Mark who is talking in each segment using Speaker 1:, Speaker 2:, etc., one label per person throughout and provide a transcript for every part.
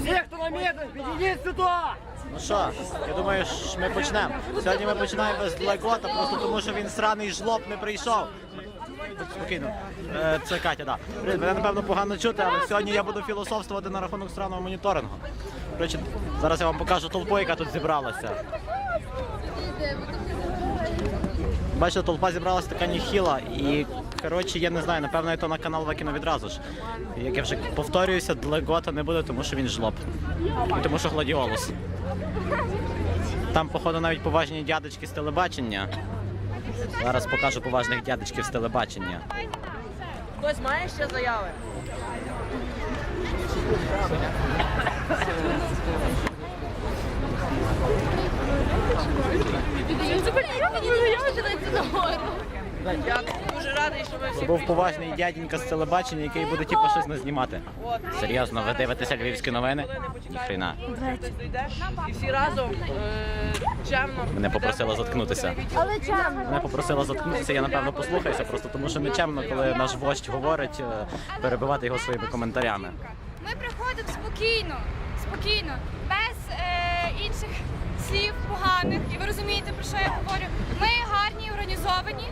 Speaker 1: Все, хто на місці, підійдіть сюди!
Speaker 2: Ну що, я думаю, що ми почнемо. Сьогодні ми починаємо без Лекота, просто тому що він сраний жлоб не прийшов. Спокійно. Е, Це Катя. Да. Блін, Мене напевно погано чути, але сьогодні я буду філософствувати на рахунок сраного моніторингу. Коротше, зараз я вам покажу толпу, яка тут зібралася. Бачите, толпа зібралася така ніхіла і. Коротше, я не знаю, напевно, я то на канал викину відразу ж. Як я вже повторююся, Длегота не буде, тому що він жлоб. Тому що гладіолус. Там, походу, навіть поважні дядечки з телебачення. Зараз покажу поважних дядечків з телебачення.
Speaker 3: Хтось має ще заяви? Я дуже
Speaker 2: Був поважний дяденька з телебачення, який буде типу щось не знімати. Серйозно, ви дивитеся львівські новини? Ніхрена.
Speaker 3: І всі разом е, чемно.
Speaker 2: Мене попросила заткнутися.
Speaker 4: Але чам.
Speaker 2: Мене попросила заткнутися, я напевно послухаюся, просто тому що нечемно, коли наш вождь говорить, е, перебивати його своїми коментарями.
Speaker 4: Ми приходимо спокійно, спокійно, без е, інших слів поганих. І ви розумієте, про що я говорю. Ми гарні, організовані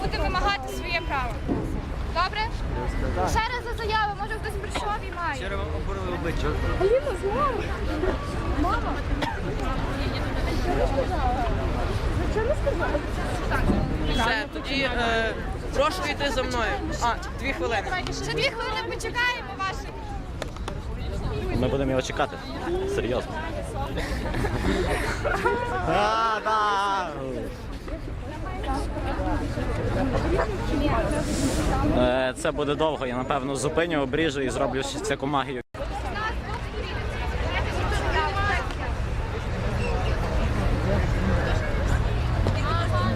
Speaker 4: і будемо вимагати своє право. Добре? Ще раз за заяву, може хтось прийшов і має.
Speaker 1: Вчора вам обурили обличчя.
Speaker 4: Аліна, знову. Мама. Чого не сказала?
Speaker 3: Все, тоді е, прошу йти за мною. А, дві хвилини.
Speaker 4: Ще дві хвилини почекаємо ваших.
Speaker 2: Ми будемо його чекати. Серйозно. А, да. Е, Це буде довго, я напевно зупиню, обріжу і зроблю ще всяку магію.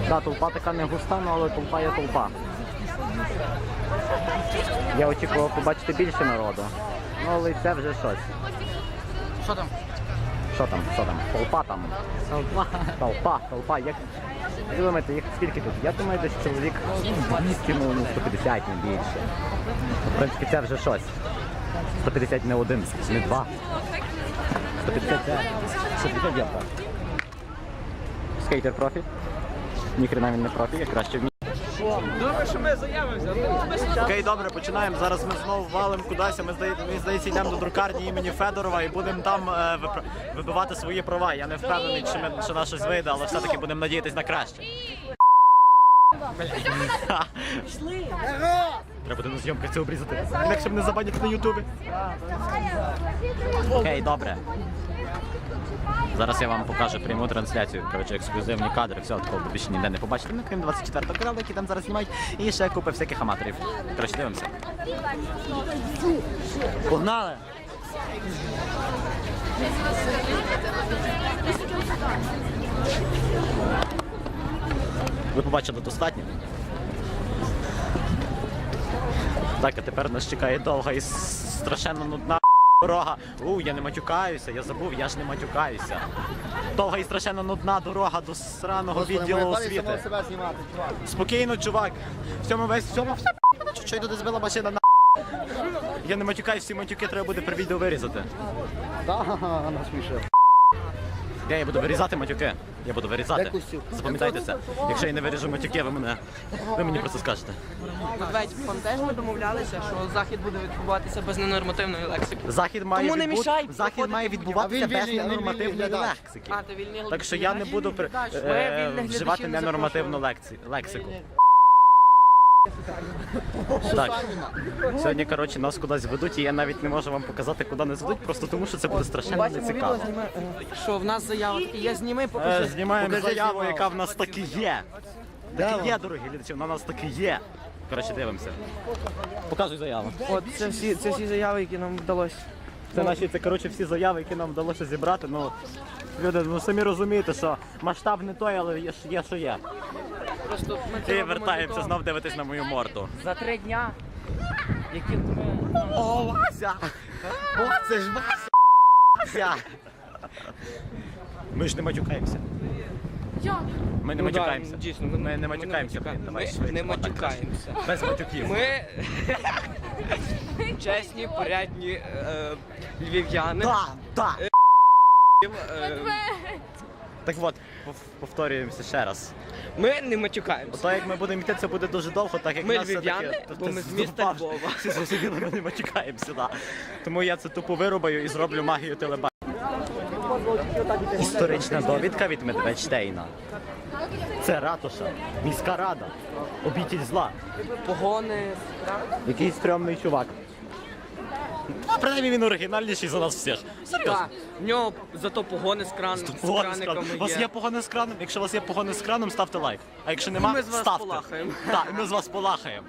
Speaker 2: Да, толпа така не густа, ну, але толпа є толпа. Я очікував побачити більше народу. Ну, але це вже щось.
Speaker 1: Що там?
Speaker 2: Що там? Що там? Толпа там.
Speaker 1: Толпа.
Speaker 2: Толпа, толпа. Як... Ви думаєте, їх скільки тут? Я думаю, десь чоловік 200, ну, ну 150, не більше. В принципі, це вже щось. 150 не один, не два. 150 це 150 євро. Скейтер профі? Ніхрена він не профі, я краще вмію.
Speaker 3: Думаю, що ми заявимося.
Speaker 2: Окей, добре, починаємо. Зараз ми знову валимо кудись. Ми мені здається, йдемо до друкарні імені Федорова і будемо там е, вибивати свої права. Я не впевнений, чи ми чи нас щось вийде, але все-таки будемо надіятись на краще. Треба буде на зйомках це обрізати. Інакше мене забанять на Ютубі. Окей, добре. Зараз я вам покажу пряму трансляцію. Коротше, ексклюзивні кадри, все такого ви більше ніде не побачите. Ну, крім 24 каналу, який там зараз знімають, і ще купа всяких аматорів. Коротше, дивимося.
Speaker 1: Погнали!
Speaker 2: Ви побачили достатньо. Так, а тепер нас чекає довга і страшенно нудна дорога. У, я не матюкаюся, я забув, я ж не матюкаюся. Довга і страшенно нудна дорога до сраного відділу освіти. Спокійно, чувак. В цьому весь в цьому все чуть туди збила машина на. Я не матюкаюся всі матюки треба буде при відео вирізати.
Speaker 1: Так, насмішив.
Speaker 2: Я, я буду вирізати матюки. Я буду вирізати. Запам'ятайте це. Якщо я не виріжу матюки, ви мене. Ви мені просто скажете.
Speaker 3: Медведь, теж ми домовлялися, що захід буде відбуватися без ненормативної лексики.
Speaker 2: Захід має
Speaker 3: Тому не
Speaker 2: відбу-
Speaker 3: мішай
Speaker 2: захід має відбуватися без ненормативної лексики.
Speaker 3: А, ти вільний
Speaker 2: Так що я не буду при- е, вживати ненормативну лекці- лексику. Так, сьогодні, коротше, нас кудись ведуть, і я навіть не можу вам показати, куди нас ведуть, просто тому що це буде страшенно нецікаво.
Speaker 3: що в нас заява такі є, зніми,
Speaker 2: Е,
Speaker 3: покажи.
Speaker 2: Знімаємо заяву, яка в нас таки є. Таки є, дорогі глядачі, вона в нас таки є. Коротше, дивимося. Показуй заяву.
Speaker 3: От це всі, це всі заяви, які нам вдалося.
Speaker 2: Це наші, це коротше всі заяви, які нам вдалося зібрати. Ну, люди, ну самі розумієте, що масштаб не той, але є, є що є.
Speaker 3: Просто ми робимо
Speaker 2: вертаємося знов дивитись на мою морду.
Speaker 3: За три дня, які ми...
Speaker 2: О, Вася! О, це ж Вася! Вася! Ми ж не матюкаємося.
Speaker 4: Як?
Speaker 2: Ми не
Speaker 3: Ну да,
Speaker 2: матюкаємося.
Speaker 3: дійсно,
Speaker 2: ми,
Speaker 3: ми-
Speaker 2: не матюкаємося. блін, давай
Speaker 3: ми
Speaker 2: швидше.
Speaker 3: не
Speaker 2: Отак
Speaker 3: матюкаємося.
Speaker 2: краще. Без матюків.
Speaker 3: Ми чесні, порядні е, львів'яни.
Speaker 2: Так, так.
Speaker 3: Е,
Speaker 2: Так от, пов- повторюємося ще раз.
Speaker 3: Ми не матюкаємося.
Speaker 2: То як ми будемо йти, це буде дуже довго, так як
Speaker 3: Ми
Speaker 2: нас все-таки-
Speaker 3: львів'яни,
Speaker 2: Та
Speaker 3: бо ми з міста
Speaker 2: здобав.
Speaker 3: Львова.
Speaker 2: Всі зрозуміли, ми не матюкаємося, да. Тому я це тупо вирубаю і зроблю магію телебачення. Історична довідка від Медведштейна. Це ратуша, міська рада, обітіль зла.
Speaker 3: Погони.
Speaker 2: Якийсь стрьомний чувак. А принаймні він оригінальніший за нас всіх. Серйозно.
Speaker 3: Так, в нього зато погони з, кран... з
Speaker 2: Погони з краном.
Speaker 3: краниками
Speaker 2: У вас є
Speaker 3: є.
Speaker 2: погони з краном? Якщо у вас є погони з краном, ставте лайк. А якщо нема,
Speaker 3: Ми з вас
Speaker 2: ставте.
Speaker 3: полахаємо.
Speaker 2: Так, ми з вас полахаємо.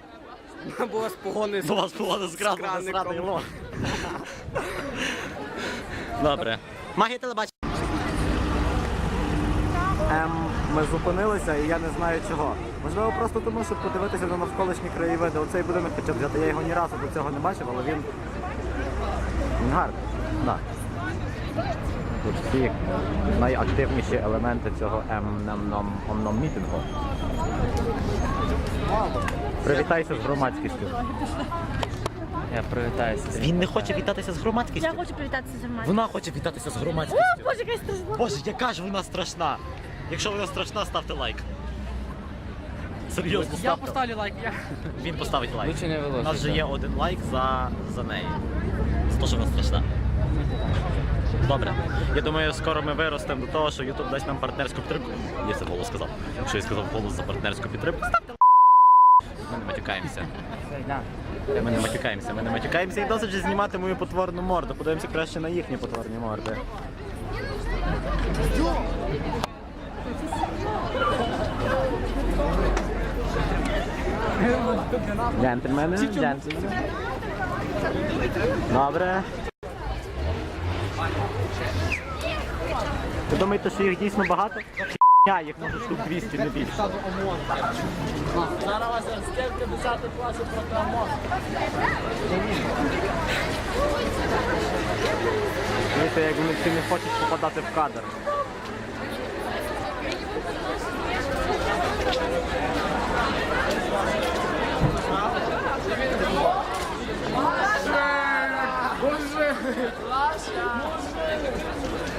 Speaker 3: Бо у вас погони з
Speaker 2: Бо у вас погони з краном,
Speaker 3: краником.
Speaker 2: насраний лох. Добре. Магія телебачення. Ем, ми зупинилися і я не знаю чого. Можливо, просто тому, щоб подивитися на навколишні краєвиди. Оцей будинок хоча б взяти. Я його ні разу до цього не бачив, але він. Він гарний. Да. Тут всі найактивніші елементи цього ем мітингу. Привітайся з громадськістю.
Speaker 5: Я привітаюся.
Speaker 2: Він не хоче вітатися з громадськістю.
Speaker 6: Я хочу привітатися з громадою.
Speaker 2: Вона хоче вітатися з громадськістю.
Speaker 6: Боже, яка страшна.
Speaker 2: Боже, яка ж вона страшна. Якщо вона страшна, ставте лайк. Серйозно,
Speaker 3: Я поставлю лайк. Я...
Speaker 2: Він поставить лайк.
Speaker 5: Лучше не
Speaker 2: У нас вже є один лайк за, за неї. Це те, вона страшна. Добре. Я думаю, скоро ми виростемо до того, що YouTube дасть нам партнерську підтримку. Я це голос сказав. Якщо я сказав голос за партнерську підтримку, ставте. Ми не матюкаємося. Ми не матюкаємося, ми не матюкаємося і досить знімати мою потворну морду. Подивимося краще на їхні потворні морди. Джентльмени, джентльмени. Добре. Ви думаєте, що їх дійсно багато? Хіня, їх може штук 200, не більше. Дивіться, як вони всі не хочуть попадати в кадр.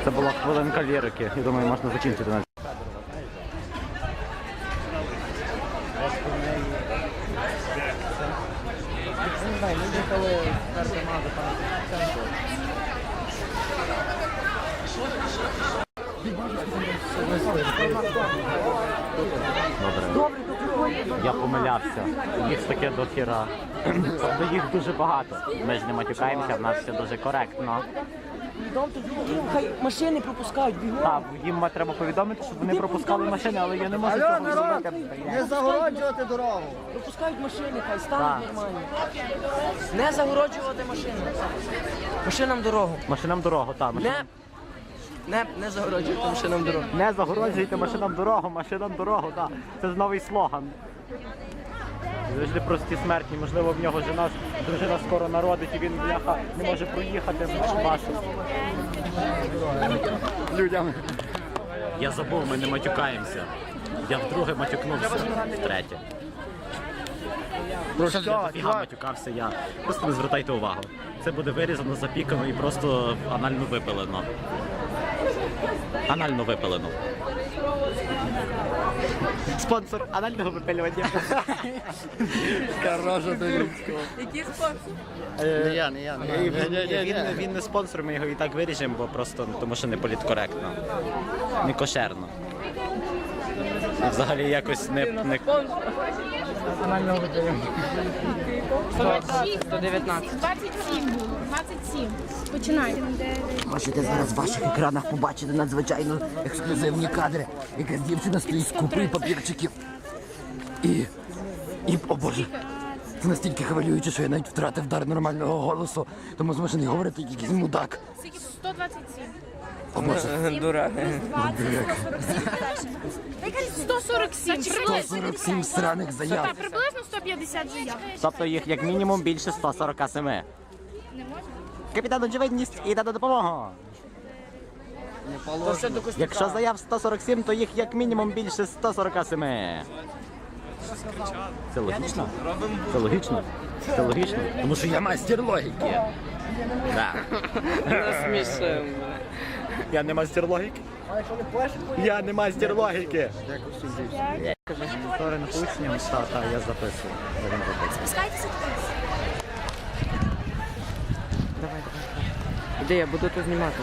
Speaker 2: Це була хвилинка лірики. Я думаю, можна закінчити на Добре. Я помилявся. Їх таке до хіра. Тобто їх дуже багато. Ми ж не матюкаємося, в нас все дуже коректно.
Speaker 7: Хай машини пропускають, бігом.
Speaker 2: Так, їм треба повідомити, щоб вони пропускали машини, але я не можу
Speaker 1: Алло,
Speaker 2: цього
Speaker 1: народ,
Speaker 2: зробити.
Speaker 1: не загороджувати дорогу.
Speaker 7: Пропускають машини, хай
Speaker 2: Так.
Speaker 7: стануть нормально. Не загороджувати машини. Машинам дорогу.
Speaker 2: Машинам дорогу, так.
Speaker 7: Не, не, не загороджувати машинам дорогу.
Speaker 2: Не загороджуйте машинам дорогу, машинам дорогу, так. Це ж новий слоган. Завжди прості смертні, можливо, в нього жена, дружина скоро народить і він бляха не може проїхати в Чубасу. Людям. Я забув, ми не матюкаємося. Я вдруге матюкнувся, втретє. Просто
Speaker 1: що,
Speaker 2: я дофіга матюкався я. Просто не звертайте увагу. Це буде вирізано, запікано і просто анально випилено. Анально випилено. Спонсор анального випилювання.
Speaker 1: Хороша до людського. Не я, не я, не я.
Speaker 2: Він, не спонсор, ми його і так виріжемо, бо просто ну, тому що не політкоректно. Не кошерно. Взагалі якось не, не
Speaker 3: 119.
Speaker 4: 27 було. 27. Починайте.
Speaker 7: Можете зараз в ваших екранах побачити надзвичайно ексклюзивні кадри. Якась дівчина стоїть з купою папірчиків. І. І, о Боже. Це настільки хвилююче, що я навіть втратив дар нормального голосу, тому змушений говорити як якийсь мудак.
Speaker 4: 127.
Speaker 7: О
Speaker 3: Дурак.
Speaker 4: 147.
Speaker 7: 147 сраних заяв.
Speaker 4: Так, приблизно 150 заяв.
Speaker 2: Тобто їх як мінімум більше 147. Капітан очевидність і дана допомога.
Speaker 3: То все до костюка.
Speaker 2: Якщо заяв 147, то їх як мінімум більше 147. Це логічно? Це логічно? Це логічно? Тому що я мастер логіки. Да.
Speaker 3: Насмішуємо.
Speaker 2: Я не мастер логіки. Я не мастер логіки. Дякую учням, та, та, я записую. Будемо робити.
Speaker 4: Спускайтеся туди.
Speaker 3: Іди, я буду тут знімати.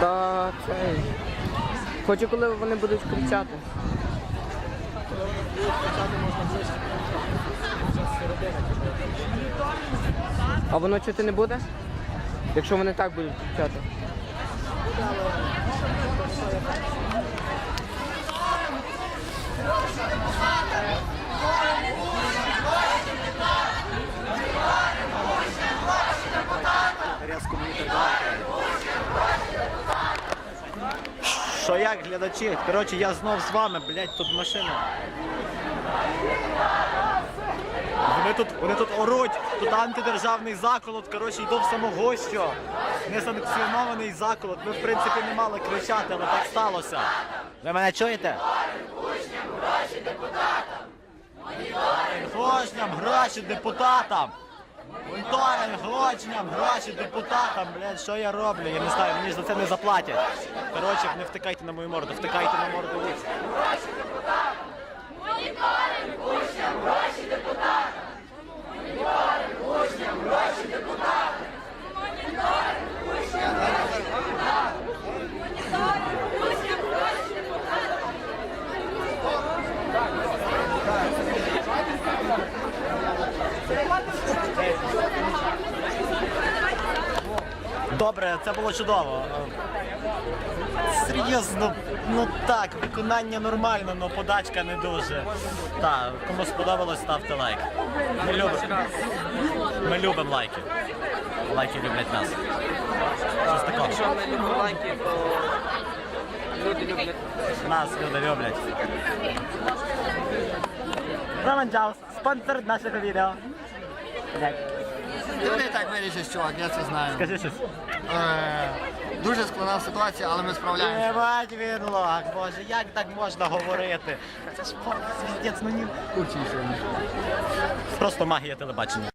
Speaker 3: Та цей. Хочу, коли вони будуть кричати. А воно чути не буде? Якщо вони так будуть кричати.
Speaker 2: Що як, глядачі? Коротше, я знов з вами, блядь, тут машина. Вони тут, вони тут оруть, тут антидержавний заколот, коротше, йду в самогощу. Несанкціонований заколот. Ми, в принципі, не мали кричати, але так сталося. Ви мене чуєте? Грошням, гроші депутатам! Моніторинг, грошням, гроші депутатам, блядь, що я роблю? Я не знаю, мені ж за це не заплатять. Коротше, не втикайте на мою морду, втикайте на морду лучше. Добре, це було чудово. Серйозно, ну так, виконання нормально, але подачка не дуже. Так, кому сподобалось, ставте лайк. Ми любимо. Ми любимо лайки. Лайки люблять нас. Щось такого.
Speaker 3: Якщо ми любимо лайки, то люди люблять.
Speaker 2: Нас люди люблять. Роман Джаус, спонсор нашого відео.
Speaker 1: Ти не так вирішиш, чувак, я це знаю.
Speaker 2: Скажи щось.
Speaker 1: Е, Дуже складна ситуація, але ми справляємося.
Speaker 2: Єбать він лох, боже, як так можна говорити? Це ж повний звіздець, ну ні. Просто магія телебачення.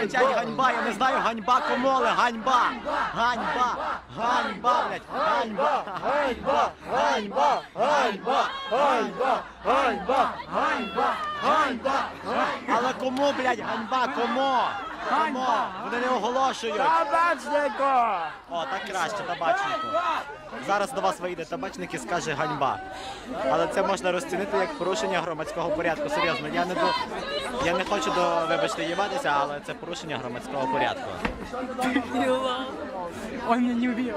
Speaker 2: Кричать ганьба, я не знаю, ганьба комоли, ганьба, ганьба, ганьба, блядь, ганьба, ганьба, ганьба, ганьба, ганьба, ганьба, ганьба, ганьба. Але кому, блядь, ганьба, кому? Кому? Вони не оголошують. Табачнику! О, так краще, табачнику. Зараз до вас вийде табачник і скаже ганьба. Але це можна розцінити як порушення громадського порядку. Серйозно, я не до я не хочу до вибачте їбатися, але це порушення громадського порядку.
Speaker 3: Он мене не вбив.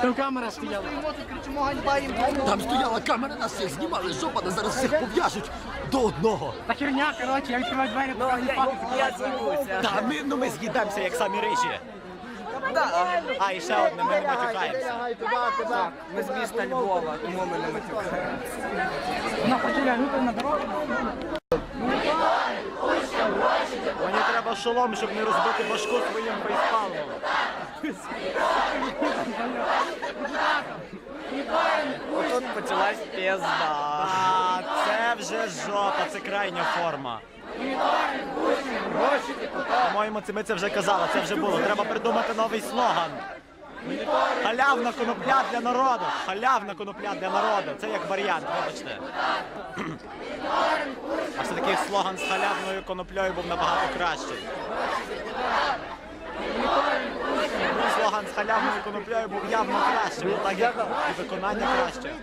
Speaker 3: Там камера стояла.
Speaker 7: Там стояла камера, нас всіх знімали, жопа, зараз всіх пов'яжуть до одного.
Speaker 3: Та херня, коротше, я відкриваю двері, то не
Speaker 2: Я з'їбуся. Та ми, ну ми з'їдемося, як самі рижі. А, і ще одне, ми не матюкаємося.
Speaker 3: Ми з міста Львова, тому ми не матюкаємо.
Speaker 2: Мені треба шолом, щоб не розбити башку своїм фейспалмом.
Speaker 5: Тут почалась пізда.
Speaker 2: Це вже жопа, це крайня форма. По-моєму, ми це вже казали, це вже було. Треба придумати новий слоган. Халявна конопля для народу. Халявна конопля для народу. Це як варіант, вибачте. А все-таки слоган з халявною коноплею був набагато кращий. Слоган з халявною коноплею був явно кращим, так як і виконання краще.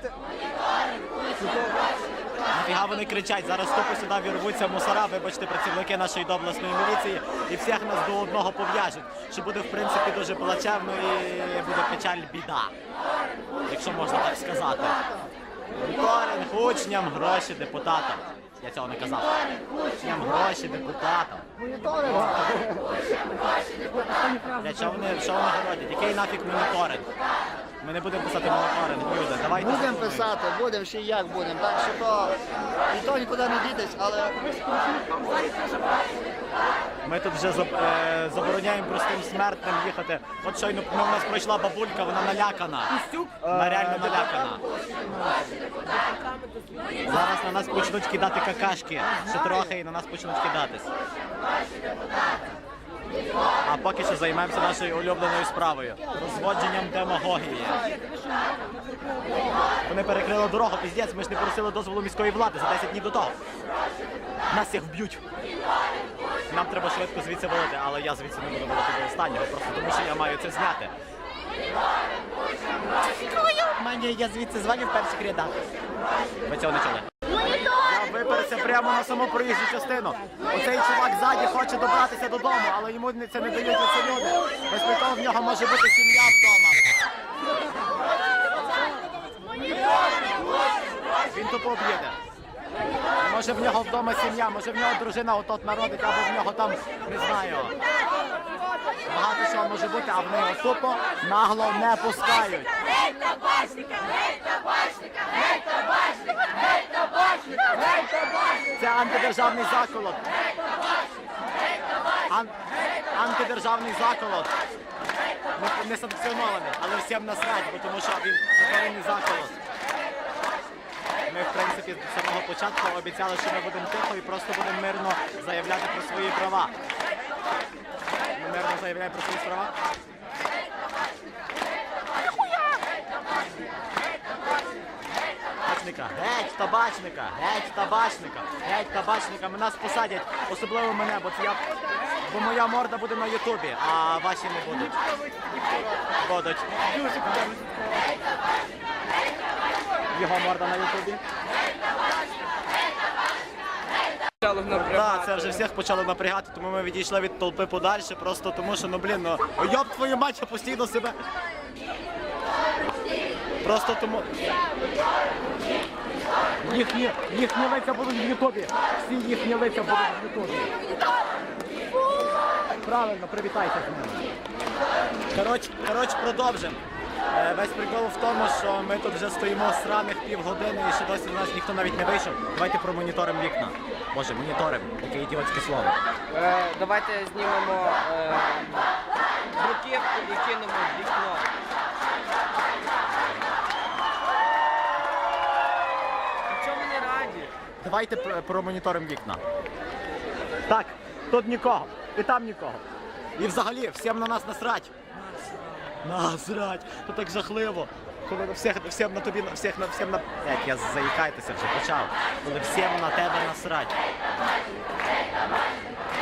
Speaker 2: Нафіга вони кричать, зараз тупо сюди вірвуться мусора, вибачте, працівники нашої добласної міліції, і всіх нас до одного пов'яжуть, що буде в принципі дуже плачевно і буде печаль біда, якщо можна так сказати. Моніторинг учням, гроші депутатам. Я цього не казав. Учням гроші депутатам. Що вони, що вони говорять? Який нафіг моніторинг? Ми не будемо писати моніторинг, люди. Давайте.
Speaker 1: Будемо писати, будемо ще й як будемо. Так що то ніхто нікуди не дітись, але
Speaker 2: Ми тут вже заб- е, забороняємо простим смертним їхати. От щойно ну, в нас пройшла бабулька, вона налякана. Вона реально налякана. Зараз на нас почнуть кидати какашки. Ще трохи і на нас почнуть кидатись. А поки що займемося нашою улюбленою справою розводженням демагогії. Вони перекрили дорогу, піздець, ми ж не просили дозволу міської влади за 10 днів до того. Нас всіх вб'ють. Нам треба швидко звідси валити, але я звідси не буду валити до останнього, просто тому що я маю це зняти. Мені я звідси дзвоню в перших рядах. Ви цього не чули? Я виперся прямо на саму проїжджу частину. Оцей чувак ззаді хоче добратися додому, але йому це не дають оці люди. Без того в нього може бути сім'я вдома. Він тупо об'їде. Може в нього вдома сім'я, може в нього дружина отот народить, або в нього там, не знаю. Багато може бути, а в нього тупо нагло не пускають. Це антидержавний заколот. Ан- антидержавний заколот. Не, не санкціонований, але всім насрать, бо тому що він законний заколот. Ми, в принципі, з самого початку обіцяли, що ми будемо тихо і просто будемо мирно заявляти про свої права. Ми мирно заявляємо про свої права. Табачника, геть табачника, геть табачника, геть табачника. Нас посадять, особливо мене, бо я. Бо моя морда буде на Ютубі, а ваші не будуть. Будуть. Його морда на Ютубі.
Speaker 3: Почало напрягати.
Speaker 2: Так, це вже всіх почало напрягати, тому ми відійшли від толпи подальше, просто тому що, ну блін, ну йоб твою мать, я постійно себе. Просто тому. Їхні, їхні лиця будуть в Ютубі. Всі їхні лиця будуть в Ютубі. Правильно, привітайся з ними. Коротше, коротше, продовжимо. Е, Весь прикол в тому, що ми тут вже стоїмо сраних півгодини і ще досі до нас ніхто навіть не вийшов. Давайте промоніторимо вікна. Боже, моніторимо, яке ідіотське слово.
Speaker 3: Е, давайте знімемо е, бруківку і кинемо в вікно. Чому не раді?
Speaker 2: Давайте пр- промоніторимо вікна. Так, тут нікого, і там нікого. І взагалі всім на нас насрать. Насрать. то так жахливо. Коли на всіх, всім на тобі, на всіх на всім на. Як я заїкайтеся вже почав. Коли всім на тебе насрать.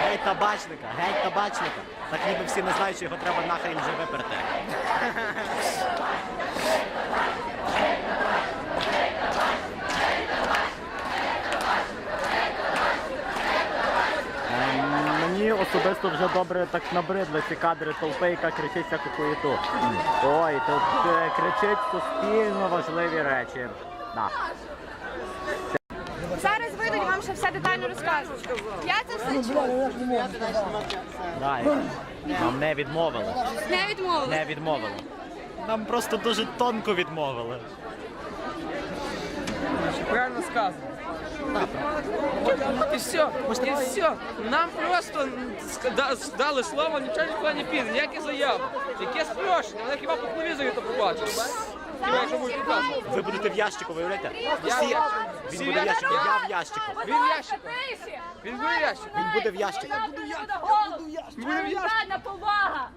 Speaker 2: Геть табачника, геть табачника. Так ніби всі не знають, що його треба нахрен вже виперти. Ем, Мені особисто вже добре так набридли ці кадри толпи, яка кричить всяку хуєту. Ой, тут е, кричить суспільно важливі речі. Да.
Speaker 4: Зараз вийдуть, вам ще все детально розкажуть. Я це все.
Speaker 2: Да, і нам не відмовили.
Speaker 4: Не відмовила.
Speaker 2: Не відмовили. Нам просто дуже тонко відмовили.
Speaker 3: Правильно сказано. І все, і все. Нам просто дали слово, нічого нікуди не піде, ніякі заяви. Яке спрощення, вони хіба по телевізорі то. Хіба якщо підказувати?
Speaker 2: Ви будете в ящику, виявляєте? Всі. Він буде в ящику, я в ящику.
Speaker 3: Він в ящику. Він буде в ящику.
Speaker 2: Він буде в ящику.
Speaker 3: Він буде в ящику.
Speaker 4: повага.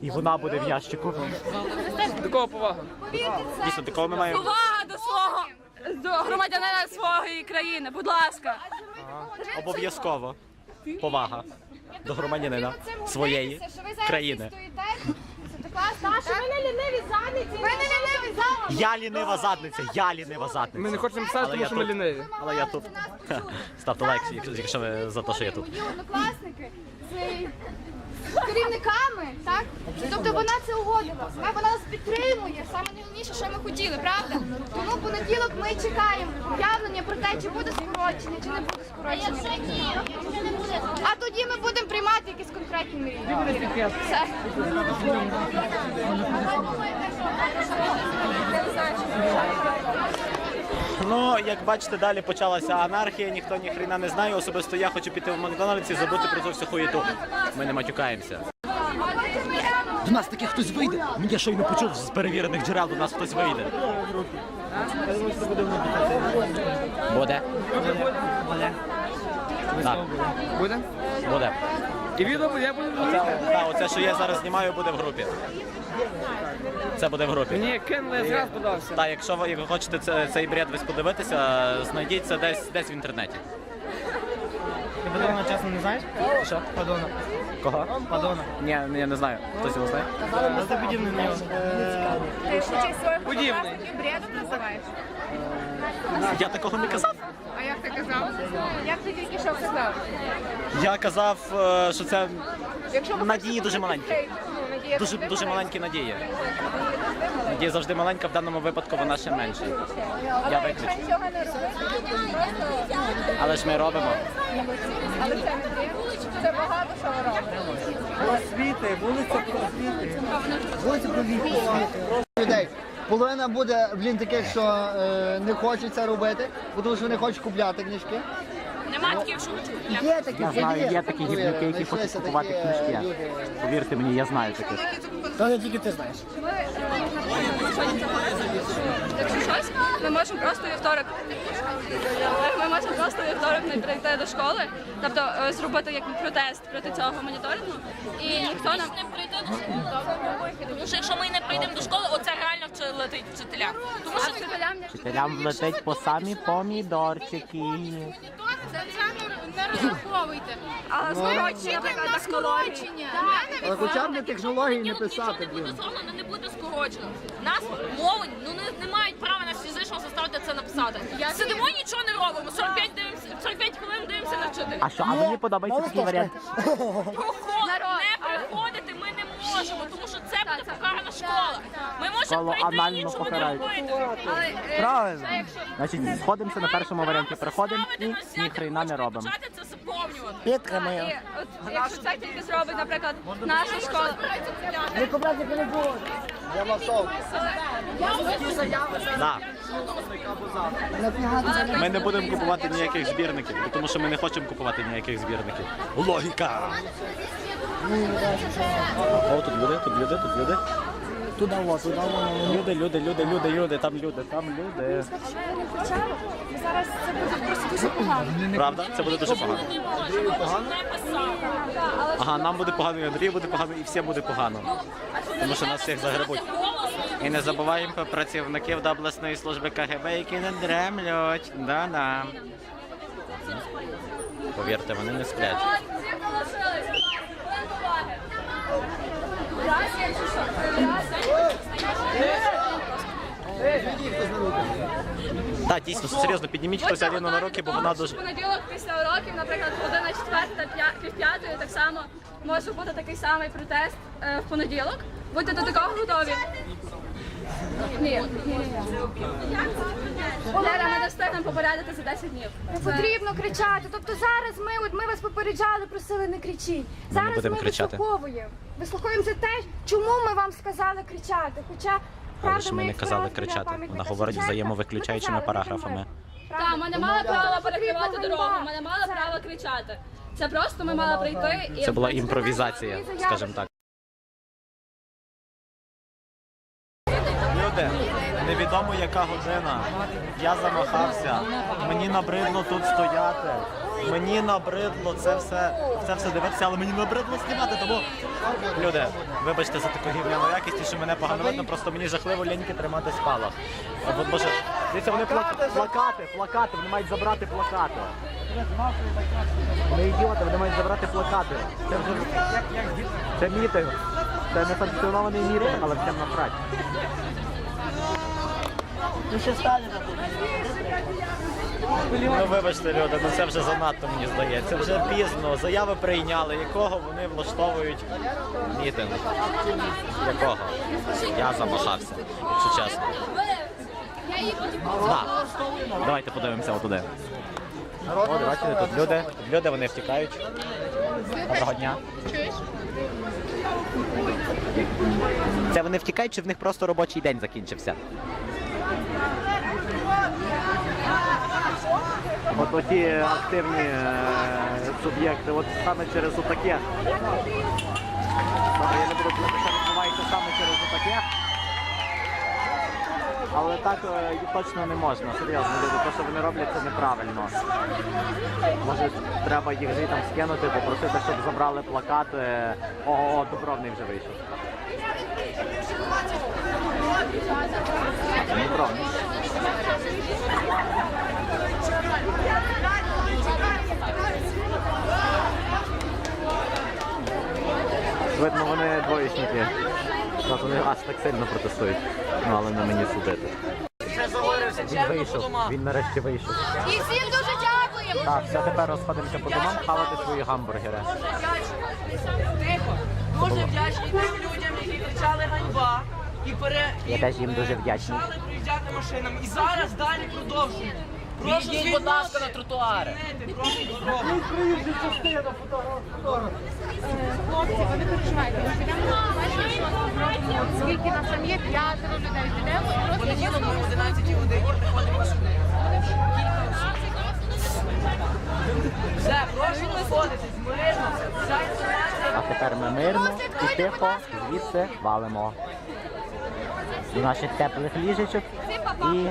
Speaker 2: І вона буде в ящику.
Speaker 3: До кого повага?
Speaker 2: Дійсно, такого ми маємо.
Speaker 4: Повага до свого до громадянина своєї країни, будь ласка.
Speaker 2: Обов'язково. Повага до громадянина своєї країни.
Speaker 4: Ви не ліниві задниці? Ви не ліниві задниці.
Speaker 2: Я лінива задниця, я лінива задниця.
Speaker 3: Ми не хочемо писати, тому
Speaker 2: я
Speaker 3: що ми ліниві.
Speaker 2: Але я тут. Ставте лайк, якщо- ви за те, що я тут.
Speaker 4: Мої однокласники з керівниками, так? Тобто вона це угодила. Вона, вона нас підтримує. Саме найголовніше, що ми хотіли, правда? Понеділок ми чекаємо об'явлення про те, чи буде скорочення, чи не буде скорочення. А тоді ми будемо приймати якісь конкретні мірі. Все.
Speaker 2: Ну, як бачите, далі почалася анархія, ніхто ні хрена не знає. Особисто я хочу піти в Макдональдс і забути про цю всю хуєту. Ми не матюкаємося. До нас таки хтось вийде. Я щойно почув з перевірених джерел, до нас хтось вийде. Буде? Так,
Speaker 3: Буде?
Speaker 2: буде.
Speaker 3: І відео буде, я буду.
Speaker 2: Оце, та, оце, що я зараз знімаю, буде в групі. Це буде в групі.
Speaker 3: Мені кинули, я зразу подався.
Speaker 2: Так, якщо ви як ви хочете це, цей бред весь подивитися, знайдіть це десь, десь в інтернеті.
Speaker 5: Ти Падона чесно не знаєш?
Speaker 2: Що?
Speaker 5: Падона.
Speaker 2: Кого?
Speaker 5: Падона.
Speaker 2: Ні, я не знаю. Хтось його знає?
Speaker 5: А ти подібний на нього.
Speaker 3: Подібний.
Speaker 4: Бредом називаєш?
Speaker 2: Я такого не казав.
Speaker 4: А як ти казав? Як ти тільки що казав?
Speaker 2: Я казав, е, що це надії дуже маленькі.
Speaker 4: ну,
Speaker 2: Дуже дуже маленькі надії. Надія завжди маленька, в даному випадку вона ще менша. Я виключу.
Speaker 4: Нічого не робиш.
Speaker 2: Але ж ми робимо.
Speaker 4: Але це. Це багато що ви робите.
Speaker 5: Просвіти, вулиця просвіти. Вулиця просвіти.
Speaker 1: людей. Половина буде, блін, таких, що е, не хочуть це робити, бо тому що не хочуть купляти книжки.
Speaker 4: Нема таких, що хочуть.
Speaker 1: Є такі,
Speaker 2: Я знаю, є такі гівнюки, які хочуть купувати книжки. Повірте мені, я знаю таких.
Speaker 5: Та не тільки ти знаєш.
Speaker 4: Якщо щось, ми можемо просто вівторок. Ми можемо просто вівторок не прийти до школи, тобто е, зробити як протест проти цього моніторингу. І ніхто нам
Speaker 8: не прийде до школи. Тому що якщо ми не прийдемо до школи, оце реально вчи- летить вчителям. Тому
Speaker 4: а
Speaker 8: що
Speaker 4: вчителям не
Speaker 2: Вчителям летить по самі помідорчики.
Speaker 4: Це не розраховуйте. А скорочення, наприклад, технології.
Speaker 1: Але хоча б на технології не
Speaker 8: Ні, ну, нічого не буде зроблено, не буде скорочено. Нас молодь ну не, не мають права нас фізично заставити це написати. Сидимо, нічого не робимо. 45 дивимося, 45 хвилин дивимося на вчителя.
Speaker 2: А що, а мені подобається такий варіант?
Speaker 4: Народ,
Speaker 8: не приходити ми не можемо, тому це гарна покарана школа. Ми можемо
Speaker 2: Школу
Speaker 8: прийти і
Speaker 2: анально
Speaker 8: не робити.
Speaker 4: Е,
Speaker 2: Правильно. Значить, сходимося на першому варіанті. Приходимо і
Speaker 8: Ставити нас
Speaker 2: ні
Speaker 8: взяти
Speaker 2: хрена не робимо.
Speaker 8: почати це заповнювати.
Speaker 5: Пітка моя.
Speaker 4: от, якщо це тільки зробить, наприклад, наша школа.
Speaker 1: Я масов.
Speaker 2: Да. Ми не будемо купувати ніяких збірників, тому що ми не хочемо купувати ніяких збірників. Логіка! О, тут люди, тут люди, тут люди. Туди, туди, люди, люди, люди, люди, люди, там люди, там люди.
Speaker 4: Зараз це буде просто дуже погано.
Speaker 2: Правда? Це буде дуже погано. Ага, нам буде погано, і Андрію буде погано, і всім буде погано. Тому що нас всіх загребуть. І не забуваємо про працівників до обласної служби КГБ, які не дремлють. Да-да. Повірте, вони не сплять.
Speaker 4: Раз, якщо що,
Speaker 2: Так, дійсно, серйозно, підніміть хтось Аліну на руки, бо вона дуже.
Speaker 4: Понеділок після уроків, наприклад, година четверта, п'я- пів п'ятої, так само може бути такий самий протест е, в понеділок. Будьте до такого готові. Ні, ні, ні. Лера, ми не встигнемо попередити за 10 днів.
Speaker 9: Не потрібно кричати. Тобто зараз ми, от ми вас попереджали, просили не кричіть. Зараз
Speaker 2: будемо
Speaker 9: ми
Speaker 2: кричати.
Speaker 9: вислуховуємо. Вислуховуємо це те, чому ми вам сказали кричати. Хоча
Speaker 2: Але ж ми не казали кричати. Вона говорить взаємовиключаючими параграфами.
Speaker 4: Так, ми не мали права перекривати дорогу, ми не мали права кричати. Це просто ми мали прийти і
Speaker 2: Це була імпровізація, скажімо так. Люди, невідомо яка година. Я замахався. Мені набридло тут стояти. Мені набридло це все, це все дивитися, але мені набридло знімати. Тому люди, вибачте за таку гівняну якість, що мене погано видно, просто мені жахливо ліньки тримати спалах. От боже, дивіться, вони плакати, плакати, плакати, вони мають забрати плакати. Вони ідіоти, вони мають забрати плакати. Це вже це мітинг. Це не санкціонований мітинг, але всім насрать. Ну вибачте, люди, ну це вже занадто мені здається. Вже пізно. Заяви прийняли, якого вони влаштовують мітинг. Якого? Я замахався, якщо чесно. Так. Давайте подивимося отуди. О, бачите, тут люди, люди, вони втікають. Доброго дня. Це вони втікають, чи в них просто робочий день закінчився? От оті активні е, суб'єкти, от саме через отаке. Я не буду казати, що відбувається саме через отаке. Але так е, точно не можна, серйозно, люди, те, що вони роблять, це неправильно. Може, треба їх звітом скинути, попросити, щоб забрали плакати. О, о, Дубровний вже вийшов. Дубровний. Видно, вони двоєчники. От вони аж так сильно протестують. Ну, але не мені судити. Він вийшов, він нарешті вийшов.
Speaker 9: І всім дуже дякуємо.
Speaker 2: Так, все, тепер розходимося по домам хавати свої гамбургери.
Speaker 10: Тихо. Дуже вдячні тим людям, які кричали ганьба і пере
Speaker 2: Я теж їм дуже вдячний.
Speaker 10: мішали проїжджати машинам. І зараз далі продовжують. Прошу
Speaker 3: Відійдіть, будь ласка, на тротуари.
Speaker 10: прошу дорогу.
Speaker 9: Хлопці, ви не переживайте. Ми підемо, зробимо, скільки нас там є, п'ятеро людей. Підемо і просто
Speaker 10: Понеділок ми в 11 годині приходимо сюди. Все, прошу розходитись, мирно. Вся інформація
Speaker 2: А тепер ми мирно і тихо звідси валимо. До наших теплих ліжечок і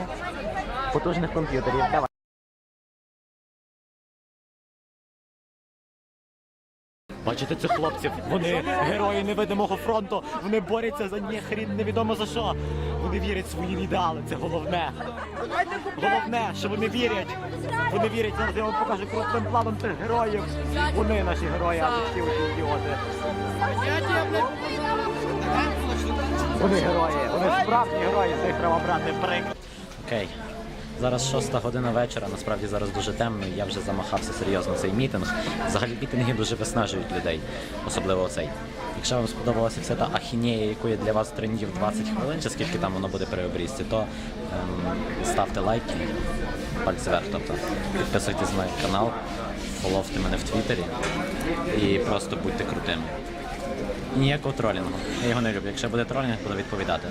Speaker 2: потужних комп'ютерів. Давай. Бачите цих хлопців? Вони герої невидимого фронту. Вони борються за ні хрін невідомо за що. Вони вірять в свої ідеали. Це головне. Головне, що вони вірять. Вони вірять. Зараз я вам покажу крупним планом цих героїв. Вони наші герої, а не всі оті ідіоти. Вони герої, вони справжні герої, з них треба брати приклад. Окей. Зараз шоста година вечора, насправді зараз дуже темно, і я вже замахався серйозно цей мітинг. Взагалі мітинги дуже виснажують людей, особливо оцей. Якщо вам сподобалася вся та ахінея, яку я для вас трендів 20 хвилин, чи скільки там воно буде при обрізці, то ем, ставте лайки, пальці вверх, тобто підписуйтесь на канал, фоловте мене в Твіттері і просто будьте крутими. Ніякого тролінгу. Я його не люблю. Якщо буде тролінг, буду відповідати.